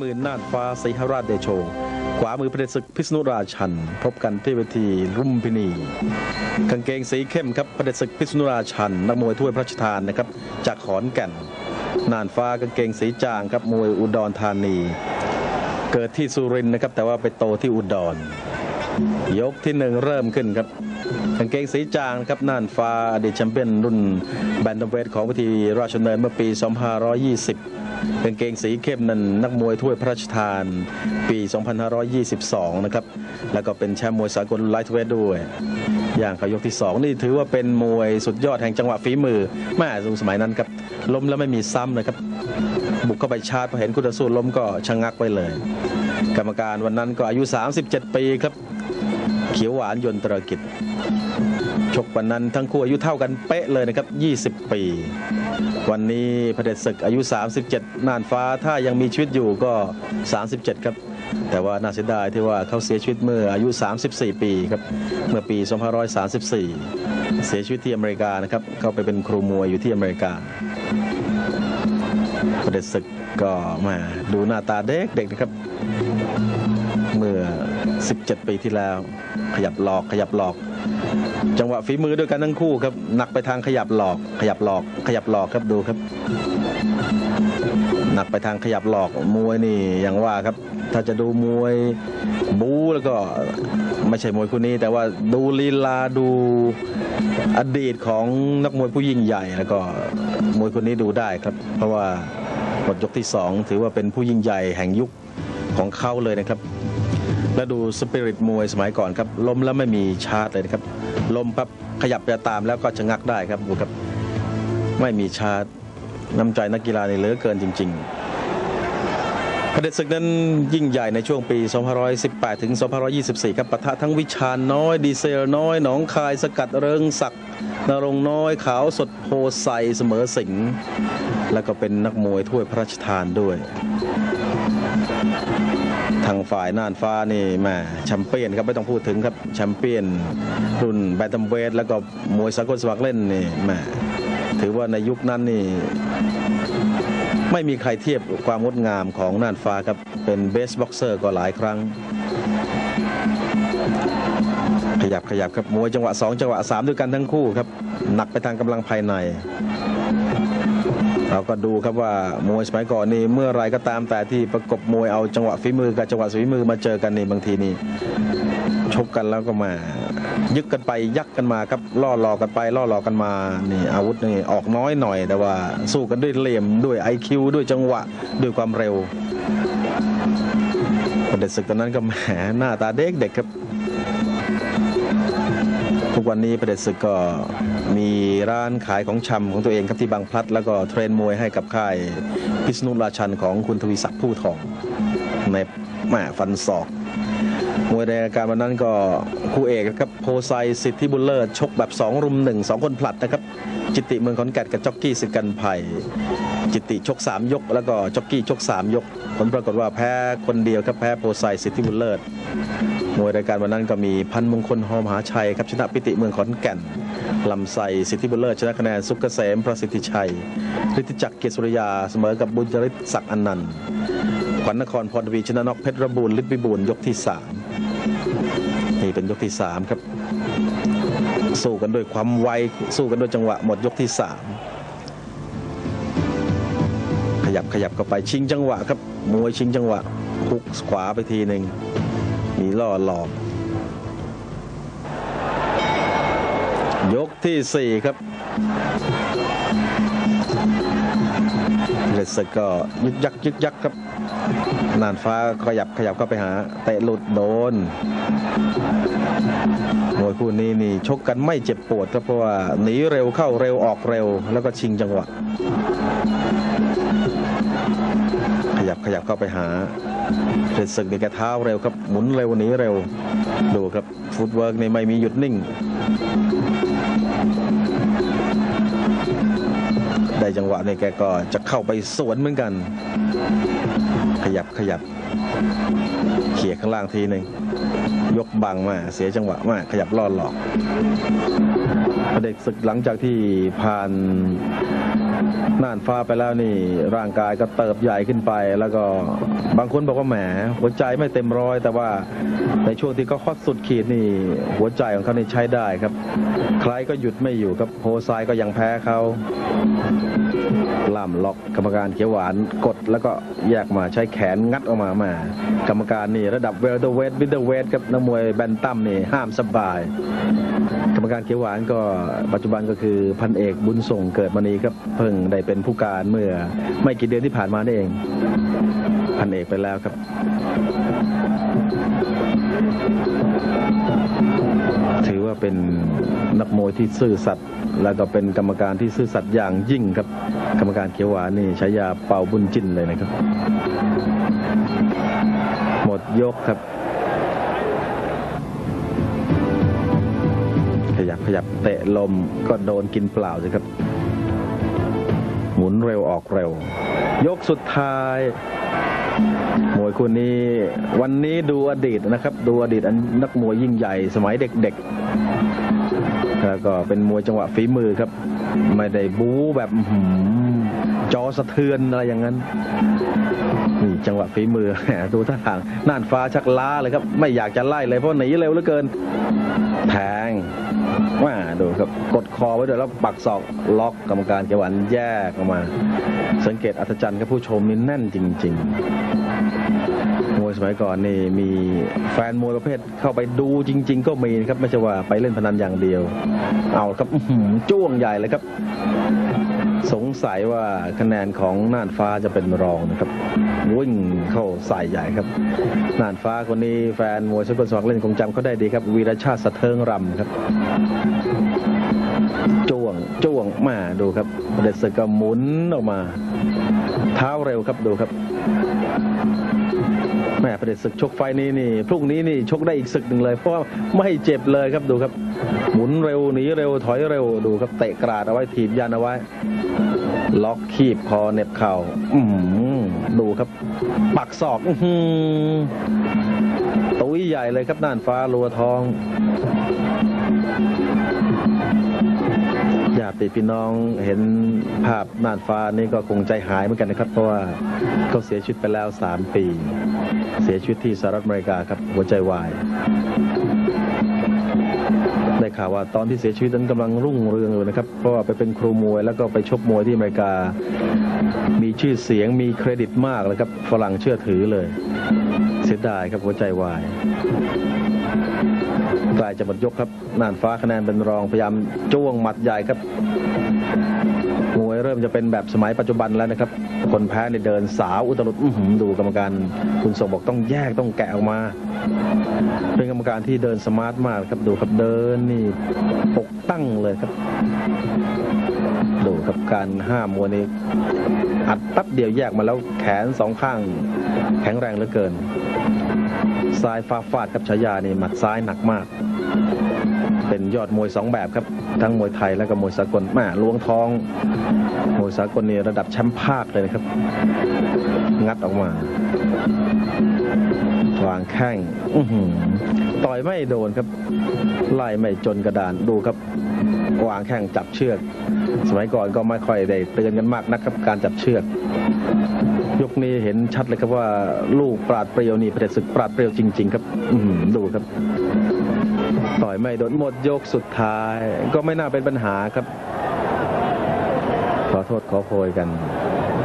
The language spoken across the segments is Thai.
มื่นน่านฟ้าศรีหราชเดโช ขวามือพระเดชศึกพิษณุราชัน พบกันที่เวทีรุ่มพินี กางเกงสีเข้มครับพระเดชศึกพิษณุราชันนักมวยถ้วยพระราชทานนะครับจากขอนแก่นน่านฟ้ากางเกงสีจางครับมวยอุดรธานี เกิดที่สุรินทร์นะครับแต่ว่าไปโตที่อุดร ยกที่หนึ่งเริ่มขึ้นครับกางเกงสีจางครับน่านฟ้าอดีตแชมเปี้ยนรุ่นแบนตัมเวทของวิธีราชดำเนินเมื่อปี 2520กางเกงสีเข้มนั้นนักมวยถ้วยพระราชทาน ปี 2522 นะครับ แล้วก็เป็นแชมป์มวยสากลไลท์เวทด้วย อย่างเขายกที่ 2 นี่ถือว่าเป็นมวยสุดยอดแห่งจังหวะฝีมือแม่ดูงสมัยนั้นครับล้มแล้วไม่มีซ้ำนะครับ บุกเข้าไปชาร์จพอเห็นคู่ต่อสู้ล้มก็ชะงักไปเลย กรรมการวันนั้นก็อายุ 37 ปีครับ เขียวหวานยนตรกิจ ชกวันนั้นทั้งคู่อายุเท่ากันเป๊ะเลยนะครับ 20 ปี วันนี้พระเดชศึกอายุ 37 น่านฟ้าถ้ายังมีชีวิตอยู่ก็ 37 ครับ แต่ว่าน่าเสียดายที่ว่าเขาเสียชีวิตเมื่ออายุ 34 ปีครับ เมื่อปี 2534 เสียชีวิตที่อเมริกานะครับ เขาไปเป็นครูมวยอยู่ที่อเมริกาพระเดชศึกก็มาดูหน้าตาเด็กเด็กนะครับเมื่อ 17 ปีที่แล้ว ขยับหลอกขยับหลอก จังหวะฝีมือด้วยกันทั้งคู่ครับหนักไปทางขยับหลอก ขยับหลอก ขยับหลอกครับดูครับหนักไปทางขยับหลอกมวยนี่อย่างว่าครับ ถ้าจะดูมวยบู๊แล้วก็ไม่ใช่มวยคู่นี้ แต่ว่าดูลีลาดูอดีตของนักมวยผู้ยิ่งใหญ่ แล้วก็มวยคนนี้ดูได้ครับ เพราะว่าหมดยกที่สองถือว่าเป็นผู้ยิ่งใหญ่แห่งยุคของเขาเลยนะครับ แล้วดูสปิริตมวยสมัยก่อนครับล้มแล้วไม่มีชาร์จเลยนะครับล้มปั๊บขยับจะตามแล้วก็ชะงักได้ครับดูครับไม่มีชาร์จน้ำใจนักกีฬาในเหลือเกินจริง ๆ พระเดชศึกนั้นยิ่งใหญ่ในช่วงปี 2518 ถึง 2524 ครับปะทะทั้งวิชาน้อยดีเซลน้อย หนองคายสกัดเริงศักดิ์นรงน้อยขาวสดโพไซเสมอสิงแล้วก็เป็นนักมวยถ้วยพระราชทานด้วย ทางฝ่ายน่านฟ้านี่แม่แชมเปี้ยนครับไม่ต้องพูดถึงครับแชมเปี้ยนรุ่นแบนตัมเวทแล้วก็มวยสากลสมัครเล่นนี่แม่ถือว่าในยุคนั้นนี่ไม่มีใครเทียบความงดงามของน่านฟ้าครับ เป็นเบสบ็อกเซอร์ก็หลายครั้ง ขยับขยับครับมวยจังหวะ 2 จังหวะ 3 ด้วยกันทั้งคู่ครับ หนักไปทางกำลังภายใน เราก็ดูครับว่ามวยสมัยก่อนนี่เมื่อไรก็ตามแต่ที่ประกบมวยเอาจังหวะฝีมือกับจังหวะฝีมือมาเจอกันนี่บางทีนี่ชกกันแล้วก็มา ยึกกันไปยักกันมาครับล่อหลอกกันไปล่อหลอกกันมานี่อาวุธนี่ออกน้อยหน่อย แต่ว่าสู้กันด้วยเหลี่ยมด้วย IQ ด้วยจังหวะด้วยความเร็วเด็จศึกตอนนั้นก็แหมหน้าตาเด็กเด็กครับ ทุกวันนี้ประเด็จศึกก็มีร้านขายของชำของตัวเองครับที่บางพลัด แล้วก็เทรนมวยให้กับค่ายพิษณุราชันของคุณทวีศักดิ์ผู้ทองในแหม่ฟันศอกมวยในรายการวันนั้นก็คู่เอกครับโพไซสิทธิบุญเลิศชกแบบ 2 รุม 1 2 คนผลัดนะครับ จิตติเมืองขอนแก่นกับจ็อกกี้สิกันไผ่จิตติชก 3 ยก แล้วก็จ็อกกี้ชก 3 ยก ผลปรากฏว่าแพ้คนเดียวครับแพ้โพไซสิทธิบุญเลิศ มวยรายการวันนั้นก็มีพันมงคลหอมหาชัยครับชนะปิติเมืองขอนแก่นลำไส้สิทธิบุญเลิศชนะคะแนนสุกเกษมประสิทธิชัยฤทธิจักรเกษสุริยาเสมอกับบุญจริตศักดิ์อนันต์ขวัญนครพรทวีชนะนอกเพชรระบูรณ์ฤทธิบูลย์ยกที่สามนี่เป็นยกที่สามครับ สู้กันด้วยความไวสู้กันด้วยจังหวะหมดยกที่สามขยับขยับเข้าไปชิงจังหวะครับมวยชิงจังหวะคุกขวาไปทีหนึ่ง มีล่อหลอก ยกที่สี่ครับเลสกก็ยึกยักยึกยักครับนานฟ้าขยับขยับเข้าไปหา เตะหลุดโดนมวยคู่นี้นี่ชกกันไม่เจ็บปวดครับเพราะว่าหนีเร็วเข้าเร็วออกเร็ว แล้วก็ชิงจังหวะ ขยับขยับเข้าไปหา เด็ดศึกนี่แกเท้าเร็วครับ หมุนเร็วหนีเร็ว ดูครับฟุตเวิร์กนี่ไม่มีหยุดนิ่ง ได้จังหวะนี่แกก็จะเข้าไปสวนเหมือนกัน ขยับขยับเขี่ยข้างล่างทีหนึ่งยกบังมาเสียจังหวะมาขยับล่อหลอกเด็กศึกหลังจากที่ผ่าน น่านฟ้าไปแล้วนี่ ร่างกายก็เติบใหญ่ขึ้นไป แล้วก็บางคนบอกว่าแหมหัวใจไม่เต็มร้อย แต่ว่าในช่วงที่เขาฮอตสุดขีดนี่ หัวใจของเขานี่ใช้ได้ครับ ใครก็หยุดไม่อยู่ครับโฮไซก็ยังแพ้เขาล่ามล็อกกรรมการเขียวหวานกดแล้วก็แยกมาใช้แขนงัดออกมามา กรรมการนี่ระดับเวลเตอร์เวทมิดเดเวทครับนักมวยแบนตัมนี่ห้ามสบาย กรรมการเขียวหวานก็ปัจจุบันก็คือพันเอกบุญส่งเกิดมานีครับเพิ่งได้เป็นผู้การเมื่อไม่กี่เดือนที่ผ่านมานี่เอง พันเอกไปแล้วครับ ถือว่าเป็นนักมวยที่ซื่อสัตย์แล้วก็เป็นกรรมการที่ซื่อสัตย์อย่างยิ่งครับ กรรมการเขียวหวานนี่ใช้ยาเป่าบุญจินเลยนะครับ หมดยกครับขยับขยับเตะลมก็โดนกินเปล่าสิครับ เร็วออกเร็ว ยกสุดท้ายมวยคู่นี้วันนี้ดูอดีตนะครับ ดูอดีตอันนักมวยยิ่งใหญ่สมัยเด็กๆ แล้วก็เป็นมวยจังหวะฝีมือครับ ไม่ได้บู๊แบบจอสะเทือนอะไรอย่างนั้นนี่จังหวะฝีมือดูท่าทางน่านฟ้าชักล้าเลยครับ ไม่อยากจะไล่เลยเพราะหนีเร็วเหลือเกิน แทงว่าดูครับกดคอไว้ด้วยแล้วปักศอกล็อกกรรมการเขียวหวนแยกออกมา สังเกตอัศจรรย์ครับผู้ชมนี่แน่นจริง ๆ มวยสมัยก่อนนี่มีแฟนมวยประเภทเข้าไปดูจริง ๆ ก็มีครับไม่ใช่ว่าไปเล่นพนันอย่างเดียว เอาครับจ้วงใหญ่เลยครับ สงสัยว่าคะแนนของน่านฟ้าจะเป็นรองนะครับวิ่งเข้าใส่ใหญ่ครับ น่านฟ้าคนนี้แฟนมวยสกลสมัครเล่นคงจำเขาได้ดีครับ วีรชาติสะเทิงรำครับจ้วงจ้วงมาดูครับเด็ดศึกหมุนออกมา เท้าเร็วครับดูครับ แม่ประเด็จศึกชกไฟนี้นี่พรุ่งนี้นี่ชกได้อีกศึกหนึ่งเลย เพราะว่าไม่เจ็บเลยครับดูครับ หมุนเร็วหนีเร็วถอยเร็วดูครับเตะกราดเอาไว้ถีบยันเอาไว้ ล็อกคีบคอเหน็บเข่าอืดูครับ ปักศอกอื้อหือตุ้ยใหญ่เลยครับน่านฟ้ารัวทอง ติพี่น้องเห็นภาพน่านฟ้านี่ก็คงใจหายเหมือนกันนะครับ เพราะว่าเขาเสียชีวิตไปแล้ว 3 ปี เสียชีวิตที่สหรัฐอเมริกาครับหัวใจวายได้ข่าวว่าตอนที่เสียชีวิตนั้นกำลังรุ่งเรืองอยู่นะครับ เพราะว่าไปเป็นครูมวยแล้วก็ไปชกมวยที่อเมริกา มีชื่อเสียงมีเครดิตมากเลยครับฝรั่งเชื่อถือเลย เสียดายครับหัวใจวาย ใกล้จะหมดยกครับน่านฟ้าคะแนนเป็นรองพยายามจ้วงหมัดใหญ่ครับมวยเริ่มจะเป็นแบบสมัยปัจจุบันแล้วนะครับ คนแพ้ในเดินสาวอุตรุดดูกรรมการคุณส่งบอกต้องแยกต้องแกะออกมา เป็นกรรมการที่เดินสมาร์ทมากครับดูครับเดินนี่ปกตั้งเลยครับ ดูครับการห้ามมวยนี้อัดแป๊บเดียวแยกมาแล้วแขนสองข้าง แข็งแรงเหลือเกิน ซ้ายฟาฟาดครับฉายานี่หมัดซ้ายหนักมาก เป็นยอดมวยสองแบบครับ ทั้งมวยไทยและก็มวยสากลแม่ล้วงทอง มวยสากลนี่ระดับแชมป์ภาคเลยนะครับ งัดออกมาวางแข้งต่อยไม่โดนครับ ไล่ไม่จนกระดานดูครับ วางแข้งจับเชือก สมัยก่อนก็ไม่ค่อยได้เตือนกันมากนะครับ การจับเชือก ยกนี้เห็นชัดเลยครับว่าลูกปราดเปรียวนี่เผด็จศึกปราดเปรียวจริง ๆ ครับ อืดูครับ ต่อยไม่โดนหมดยกสุดท้าย ก็ไม่น่าเป็นปัญหาครับ ขอโทษขอโพยกัน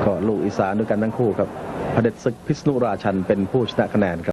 ก็ลูกอีสานด้วยกันทั้งคู่ครับเผด็จศึกพิษณุราชันเป็นผู้ชนะคะแนนครับ